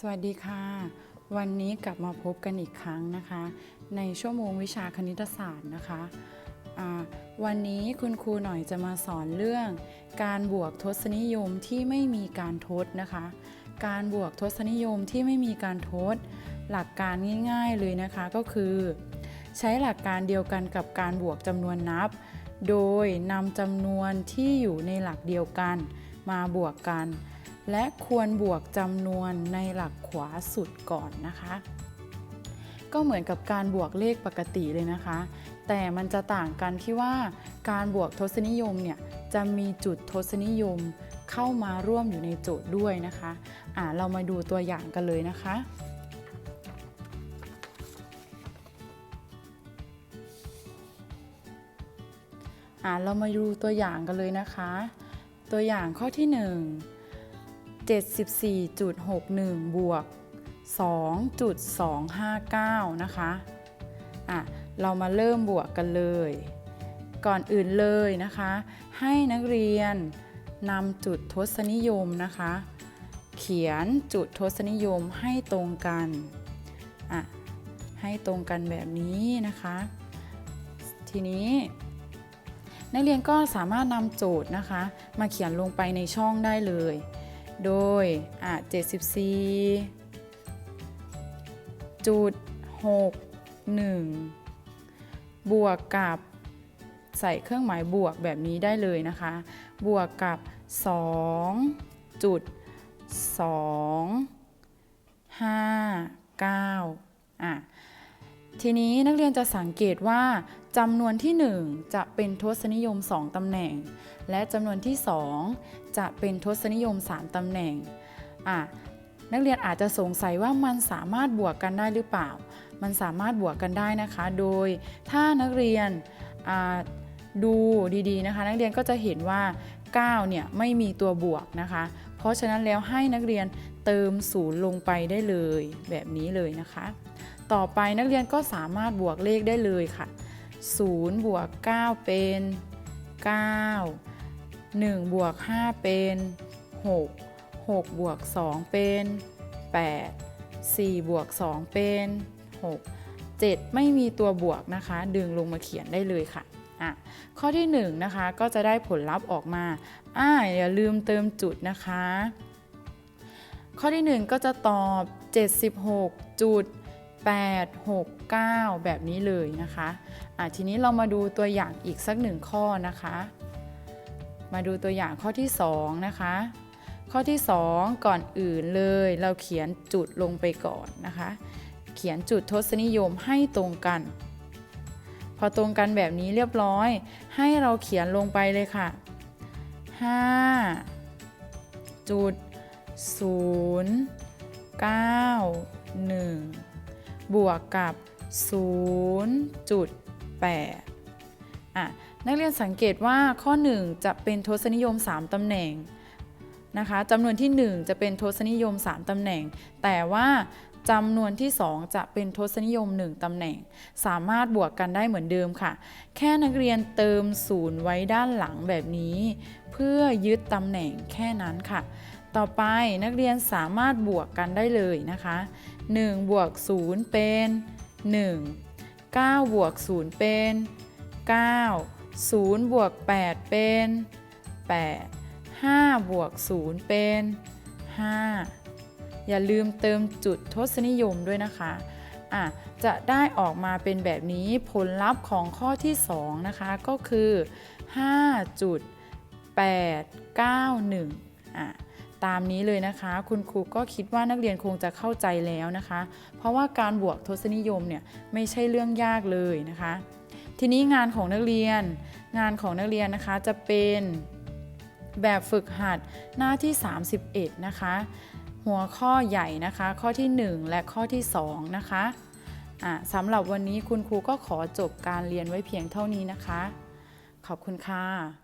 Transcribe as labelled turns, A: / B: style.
A: สวัสดีค่ะ วันนี้กลับมาพบกันอีกครั้งนะคะ ในชั่วโมงวิชาคณิตศาสตร์นะคะวันนี้คุณครูหน่อยจะมาสอนเรื่อง การบวกทศนิยมที่ไม่มีการทดนะคะ การบวกทศนิยมที่ไม่มีการทด หลักการง่าย ๆเลยนะคะก็คือ ใช้หลักการเดียวกันกับการบวกจำนวนนับ โดยนำจำนวนที่อยู่ในหลักเดียวกันมาบวกกัน และควรบวกจำนวนในหลักขวาสุดก่อนนะคะ ก็เหมือนกับการบวกเลขปกติเลยนะคะ แต่มันจะต่างกันที่ว่าการบวกทศนิยมเนี่ยจะมีจุดทศนิยมเข้ามาร่วมอยู่ในโจทย์ด้วยนะคะอ่าเรามาดูตัวอย่างกันเลยนะคะ อ่าเรามาดูตัวอย่างกันเลยนะคะ ตัวอย่างข้อที่ 1 74.61 บวก 2.259 นะคะอะเรามาเริ่มบวกกันเลย ก่อนอื่นเลยนะคะ ให้นักเรียนนำจุดทศนิยมนะคะ เขียนจุดทศนิยมให้ตรงกันอะให้ตรงกันแบบนี้นะคะ ทีนี้นักเรียนก็สามารถนำโจทย์นะคะ มาเขียนลงไปในช่องได้เลย โดยอะ74จุด61 บวกกับใส่เครื่องหมายบวกแบบนี้ได้เลยนะคะ บวกกับ 2 จุด 2 5 9 อะ ทีนี้นักเรียนจะสังเกตว่าจำนวนที่ 1 จะเป็นทศนิยม 2ตำแหน่ง และจำนวนที่ 2 จะเป็นทศนิยม 3ตำแหน่งอะนักเรียนอาจจะสงสัยว่ามันสามารถบวกกันได้หรือเปล่า มันสามารถบวกกันได้นะคะ โดยถ้านักเรียนดูดีๆนะคะ นักเรียนก็จะเห็นว่า9เนี่ยไม่มีตัวบวกนะคะ เพราะฉะนั้นแล้วให้นักเรียนเติมศูนย์ลงไปได้เลยแบบนี้เลยนะคะ ต่อไปนักเรียนก็สามารถบวกเลขได้เลยค่ะ 0 บวก 9 เป็น 9 1 บวก 5 เป็น 6 6 บวก 2 เป็น 8 4 บวก 2 เป็น 6 7 ไม่มีตัวบวกนะคะ ดึงลงมาเขียนได้เลยค่ะอะ ข้อที่ 1 นะคะ ก็จะได้ผลลัพธ์ออกมาอ่าอย่าลืมเติมจุดนะคะ ข้อที่ 1 ก็จะตอบ 76จุด 8 6 9 แบบนี้เลยนะคะะทีนี้เรามาดูตัวอย่างอีกสักหนึ่งข้อนะคะ มาดูตัวอย่างข้อที่ 2 นะคะ ข้อที่ 2 ก่อนอื่นเลยเราเขียนจุดลงไปก่อนนะคะ เขียนจุดทศนิยมให้ตรงกัน พอตรงกันแบบนี้เรียบร้อย ให้เราเขียนลงไปเลยค่ะ 5 จุด 0 9 1 บวกกับ 0.8อะนักเรียนสังเกตว่าข้อ 1 จะเป็นทศนิยม 3ตำแหน่งนะคะจำนวนที่ 1 จะเป็นทศนิยม 3ตำแหน่ง แต่ว่าจำนวนที่ 2 จะเป็นทศนิยม 1ตำแหน่ง สามารถบวกกันได้เหมือนเดิมค่ะ แค่นักเรียนเติมศูนย์ไว้ด้านหลังแบบนี้ เพื่อยึดตำแหน่งแค่นั้นค่ะ ต่อไปนักเรียนสามารถบวกกันได้เลยนะคะ1บวก0เป็น 1 9บวก0เป็น 9 0บวก8เป็น 8 5บวก0เป็น 5 อย่าลืมเติมจุดทศนิยมด้วยนะคะอะจะได้ออกมาเป็นแบบนี้ผลลัพธ์ของข้อที่ 2 นะคะ ก็คือ 5.891อะ ตามนี้เลยนะคะ คุณครูก็คิดว่านักเรียนคงจะเข้าใจแล้วนะคะ เพราะว่าการบวกทศนิยมเนี่ยไม่ใช่เรื่องยากเลยนะคะ ทีนี้งานของนักเรียน งานของนักเรียนนะคะจะเป็นแบบฝึกหัดหน้าที่ 31 นะคะ หัวข้อใหญ่นะคะ ข้อที่ 1 และข้อที่ 2 นะคะะสำหรับวันนี้คุณครูก็ขอจบการเรียนไว้เพียงเท่านี้นะคะ ขอบคุณค่ะ